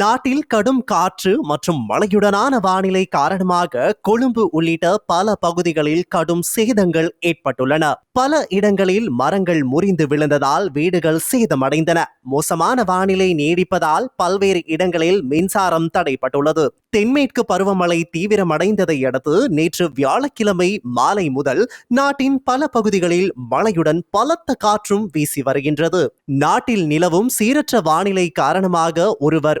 நாட்டில் கடும் காற்று மற்றும் மழையுடனான வானிலை காரணமாக கொழும்பு உள்ளிட்ட பல பகுதிகளில் கடும் சேதங்கள் ஏற்பட்டுள்ளன. பல இடங்களில் மரங்கள் முறிந்து விழுந்ததால் வீடுகள் சேதமடைந்தன. மோசமான வானிலை நீடிப்பதால் பல்வேறு இடங்களில் மின்சாரம் தடைப்பட்டுள்ளது தென்மேற்கு பருவமழை தீவிரமடைந்ததை அடுத்து நேற்று வியாழக்கிழமை மாலை முதல் நாட்டின் பல பகுதிகளில் மழையுடன் பலத்த காற்றும் வீசி வருகின்றது. நாட்டில் நிலவும் சீரற்ற வானிலை காரணமாக ஒருவர்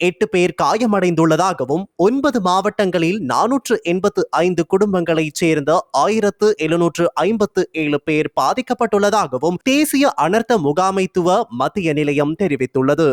எட்டு பேர் காயமடைந்துள்ளதாகவும் ஒன்பது மாவட்டங்களில் நானூற்று எண்பத்து ஐந்து குடும்பங்களைச் சேர்ந்த ஆயிரத்து எழுநூற்று ஐம்பத்து ஏழு பேர் பாதிக்கப்பட்டுள்ளதாகவும் தேசிய அனர்த்த முகாமைத்துவ மத்திய நிலையம் தெரிவித்துள்ளது.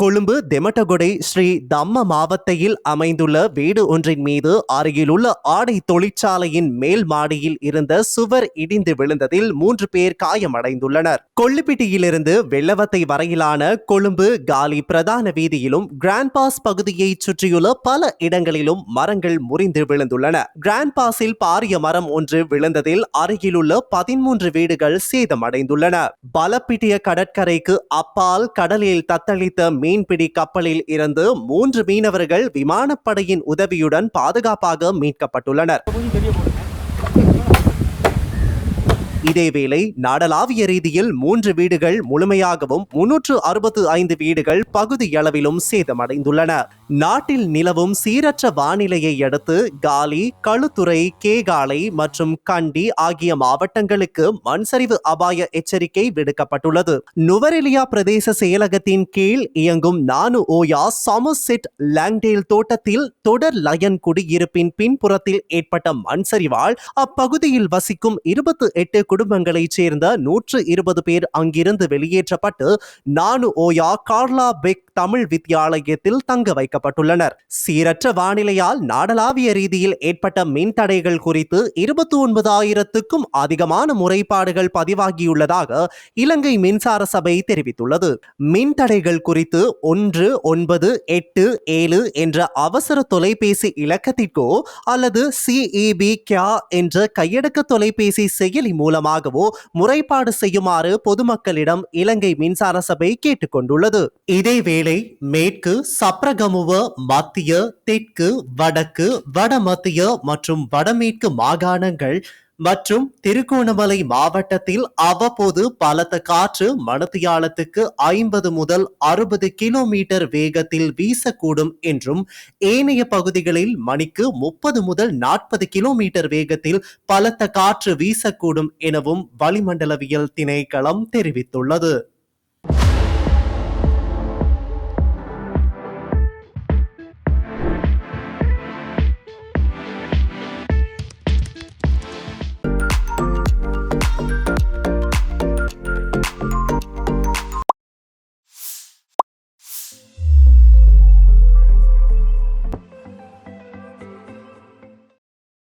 கொழும்பு தெமட்டகொடை ஸ்ரீ தம்ம மாவத்தையில் அமைந்துள்ள வீடு ஒன்றின் மீது அருகிலுள்ள ஆடை தொழிற்சாலையின் மேல் மாடியில் இருந்த சுவர் இடிந்து விழுந்ததில் மூன்று பேர் காயமடைந்துள்ளனர். கொள்ளுப்பிட்டியிலிருந்து வெள்ளவத்தை வரையிலான கொழும்பு காலி பிரதான வீதியிலும் கிராண்ட் பாஸ் பகுதியை சுற்றியுள்ள பல இடங்களிலும் மரங்கள் முறிந்து விழுந்துள்ளன. கிராண்ட் பாஸில் பாரிய மரம் ஒன்று விழுந்ததில் அருகிலுள்ள பதிமூன்று வீடுகள் சேதமடைந்துள்ளன. பலப்பிட்டிய கடற்கரைக்கு அப்பால் கடலில் தத்தளித்த மீன்பிடி கப்பலில் இருந்து மூன்று மீனவர்கள் விமானப்படையின் உதவியுடன் பாதுகாப்பாக மீட்கப்பட்டுள்ளனர். இதேவேளை நாடளாவிய ரீதியில் மூன்று வீடுகள் முழுமையாகவும் முன்னூற்று அறுபத்து ஐந்து வீடுகள் பகுதியளவிலும் சேதமடைந்துள்ளன. நாட்டில் நிலவும் சீரற்ற வானிலையை அடுத்து காலி களுத்துறை கேகாலை மற்றும் கண்டி ஆகிய மாவட்டங்களுக்கு மண்சரிவு அபாய எச்சரிக்கை விடுக்கப்பட்டுள்ளது. நுவரெலியா பிரதேச செயலகத்தின் கீழ் இயங்கும் நானு ஓயா சாமர்செட் லாங்டேல் தோட்டத்தில் தொடர் லயன் குடியிருப்பின் பின்புறத்தில் ஏற்பட்ட மண்சரிவால் அப்பகுதியில் வசிக்கும் இருபத்து எட்டு குடும்பங்களைச் சேர்ந்த நூற்று இருபது பேர் அங்கிருந்து வெளியேற்றப்பட்டு நானு ஓயா கார்லா பெக் தமிழ் வித்யாலயத்தில் தங்க வைக்கப்பட்டுள்ளனர். சீரற்ற வானிலையால் நாடளாவிய ரீதியில் ஏற்பட்ட மின் தடைகள் குறித்து இருபத்தி ஒன்பதாயிரத்துக்கும் அதிகமான முறைப்பாடுகள் பதிவாகியுள்ளதாக இலங்கை மின்சார சபை தெரிவித்துள்ளது. மின் தடைகள் குறித்து ஒன்று ஒன்பது எட்டு ஏழு என்ற அவசர தொலைபேசி இலக்கத்திற்கோ அல்லது சிஇபி கியா என்ற கையடக்க தொலைபேசி செயலி மூலமாகவோ முறைப்பாடு செய்யுமாறு பொதுமக்களிடம் இலங்கை மின்சார சபை கேட்டுக்கொண்டுள்ளது. இதேவேளை மேற்கு சப்ரகமுவ மத்திய தெற்கு வடக்கு வடமத்திய மற்றும் வடமேற்கு மாகாணங்கள் மற்றும் திருகோணமலை மாவட்டத்தில் அவ்வப்போது பலத்த காற்று மணத்தியாலத்துக்கு ஐம்பது முதல் அறுபது கிலோமீட்டர் வேகத்தில் வீசக்கூடும் என்றும் ஏனைய பகுதிகளில் மணிக்கு முப்பது முதல் நாற்பது கிலோமீட்டர் வேகத்தில் பலத்த காற்று வீசக்கூடும் எனவும் வளிமண்டலவியல் திணைக்களம் தெரிவித்துள்ளது.